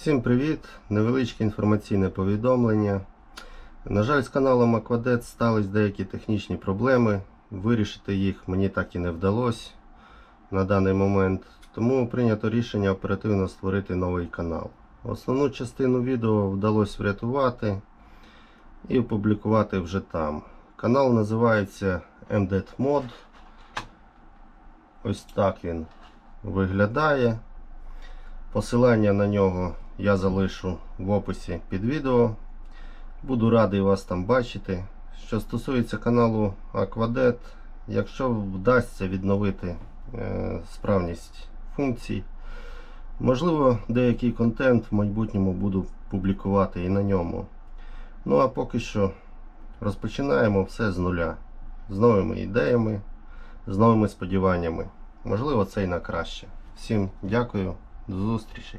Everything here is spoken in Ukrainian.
Всім привіт! Невеличке інформаційне повідомлення. На жаль, з каналом Aquadet стались деякі технічні проблеми. Вирішити їх мені так і не вдалося на даний момент. Тому прийнято рішення оперативно створити новий канал. Основну частину відео вдалося врятувати і опублікувати вже там. Канал називається MDET Ось так він виглядає. Посилання на нього я залишу в описі під відео. Буду радий вас там бачити. Що стосується каналу Aquadet, якщо вдасться відновити е, справність функцій, можливо, деякий контент в майбутньому буду публікувати і на ньому. Ну а поки що розпочинаємо все з нуля, з новими ідеями, з новими сподіваннями. Можливо, це і на краще. Всім дякую, до зустрічі.